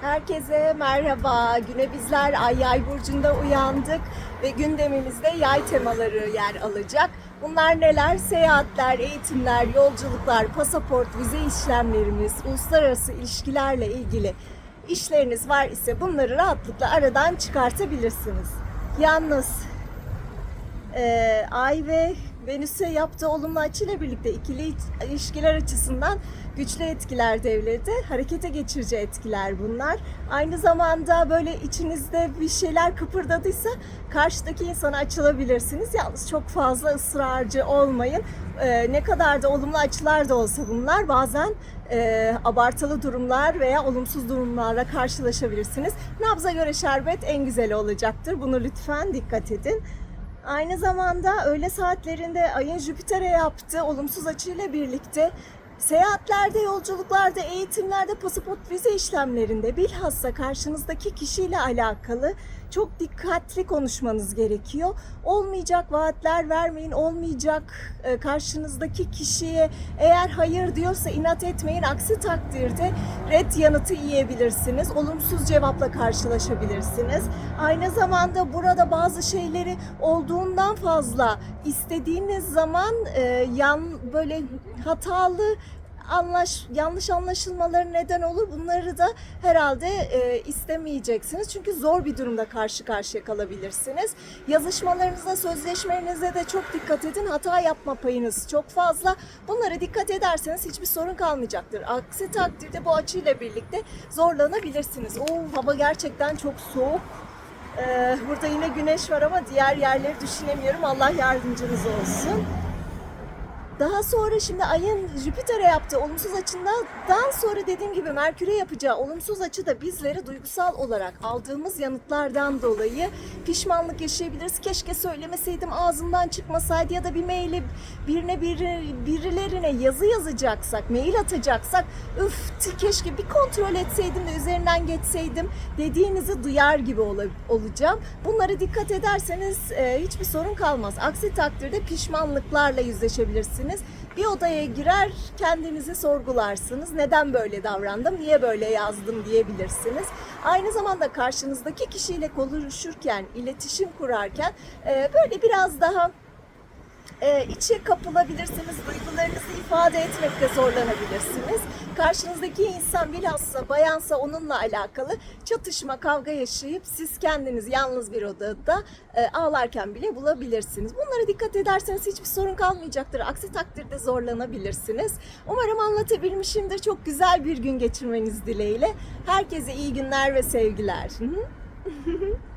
Herkese merhaba. Güne bizler Ay Yay burcunda uyandık ve gündemimizde yay temaları yer alacak. Bunlar neler? Seyahatler, eğitimler, yolculuklar, pasaport, vize işlemlerimiz, uluslararası ilişkilerle ilgili işleriniz var ise bunları rahatlıkla aradan çıkartabilirsiniz. Yalnız e, Ay ve Venüs'e yaptığı olumlu açıyla birlikte ikili ilişkiler açısından güçlü etkiler devrede. Harekete geçirici etkiler bunlar. Aynı zamanda böyle içinizde bir şeyler kıpırdadıysa karşıdaki insana açılabilirsiniz. Yalnız çok fazla ısrarcı olmayın. E, ne kadar da olumlu açılar da olsa bunlar bazen e, abartılı durumlar veya olumsuz durumlarla karşılaşabilirsiniz. Nabza göre şerbet en güzeli olacaktır. Bunu lütfen dikkat edin. Aynı zamanda öğle saatlerinde ayın Jüpiter'e yaptığı olumsuz açıyla birlikte seyahatlerde, yolculuklarda, eğitimlerde, pasaport vize işlemlerinde bilhassa karşınızdaki kişiyle alakalı çok dikkatli konuşmanız gerekiyor. Olmayacak vaatler vermeyin, olmayacak e, karşınızdaki kişiye eğer hayır diyorsa inat etmeyin. Aksi takdirde red yanıtı yiyebilirsiniz. Olumsuz cevapla karşılaşabilirsiniz. Aynı zamanda burada bazı şeyleri olduğundan fazla istediğiniz zaman e, yan böyle hatalı anlaş yanlış anlaşılmaları neden olur. Bunları da herhalde e, istemeyeceksiniz. Çünkü zor bir durumda karşı karşıya kalabilirsiniz. Yazışmalarınıza, sözleşmelerinize de çok dikkat edin. Hata yapma payınız çok fazla. Bunlara dikkat ederseniz hiçbir sorun kalmayacaktır. Aksi takdirde bu açıyla birlikte zorlanabilirsiniz. Oo, hava gerçekten çok soğuk. Ee, burada yine güneş var ama diğer yerleri düşünemiyorum. Allah yardımcınız olsun. Daha sonra şimdi ayın Jüpiter'e yaptığı olumsuz açından sonra dediğim gibi Merkür'e yapacağı olumsuz açı da bizleri duygusal olarak aldığımız yanıtlardan dolayı pişmanlık yaşayabiliriz. Keşke söylemeseydim ağzımdan çıkmasaydı ya da bir maili birine biri, birilerine yazı yazacaksak, mail atacaksak üf keşke bir kontrol etseydim de üzerinden geçseydim dediğinizi duyar gibi ola- olacağım. Bunlara dikkat ederseniz e, hiçbir sorun kalmaz. Aksi takdirde pişmanlıklarla yüzleşebilirsiniz. Bir odaya girer kendinizi sorgularsınız. Neden böyle davrandım, niye böyle yazdım diyebilirsiniz. Aynı zamanda karşınızdaki kişiyle konuşurken, iletişim kurarken e, böyle biraz daha e, içe kapılabilirsiniz, duygularınızı ifade etmekte zorlanabilirsiniz. Karşınızdaki insan bilhassa bayansa onunla alakalı çatışma, kavga yaşayıp siz kendiniz yalnız bir odada e, ağlarken bile bulabilirsiniz. Bunlara dikkat ederseniz hiçbir sorun kalmayacaktır. Aksi takdirde zorlanabilirsiniz. Umarım anlatabilmişimdir. Çok güzel bir gün geçirmeniz dileğiyle. Herkese iyi günler ve sevgiler.